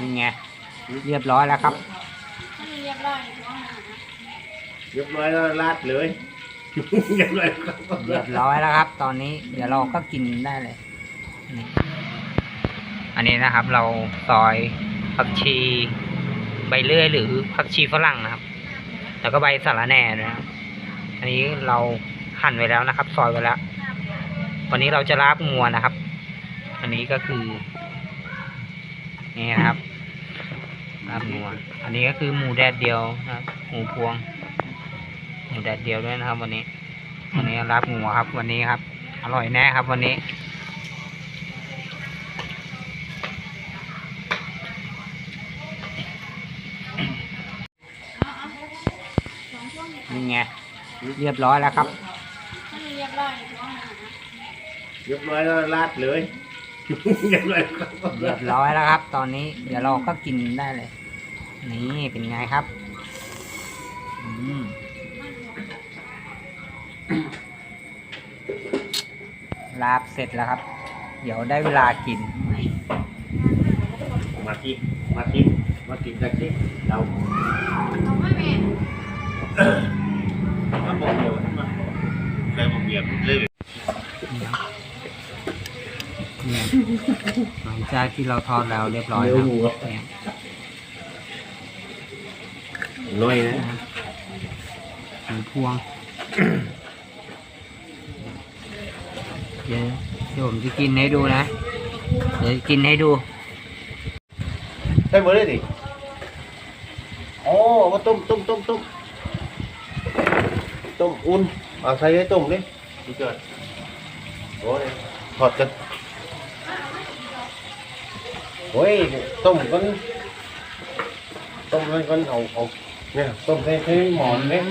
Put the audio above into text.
นี่ไงเรียบร้อยแล้วครับ เรียบร้อยอยู่ว่าเรียบร้อยแล้วลาดเลยเรียบร้อยครับเรียบร้อยแล้วครับ ตอนนี้เดี๋ยวเราก็กินได้เลยนี่อันนี้นะครับ เราซอยผักชีใบเลื่อยหรือผักชีฝรั่งนะครับ แล้วก็ใบสะระแหน่นะครับ อันนี้เราหั่นไว้แล้วนะครับ ซอยไว้แล้ว วันนี้เราจะลาบงัวนะครับ อันนี้ก็คือ นี่นะครับลาบงัวอันนี้ก็คือหมูแดดเดียวนะครับ หมูพวง หมูแดดเดียวด้วยนะครับ วันนี้ วันนี้ลาบงัวครับ วันนี้ครับ อร่อยแน่ครับ วันนี้นี่ไงเรียบร้อยแล้วครับ เรียบร้อยเรียบร้อยแล้วลาดเลย เรียบร้อยครับเรียบร้อยแล้วครับ ตอนนี้เดี๋ยวเราก็กินได้เลย นี่เป็นไงครับอืมลาบเสร็จแล้วครับ เดี๋ยวได้เวลากิน มาที่มาที่มากินจากที่เราเราไม่แม่มาบอกเดียวมาใครบอกเดียวเลย เนี่ยหลังจากที่เราทอดแล้วเรียบร้อยเนื้คอรับหมูครับเนี่ยน้อยนะหมูพวงเดี๋ยวเดี๋ยวผมจะกินให้ดูนะ เดี๋ยวกินให้ดูใช่หมดเลยดิโอ้มาต้มต้มต้มต้มต้มอุ่นเอาใส่ให้ต้มดิดีเกินโอ้ยถอดกัน โอ้ยต้มกันต้มกันกันเอาเอาเนี่ยต้มใส่ใส่หมอนเนี่ย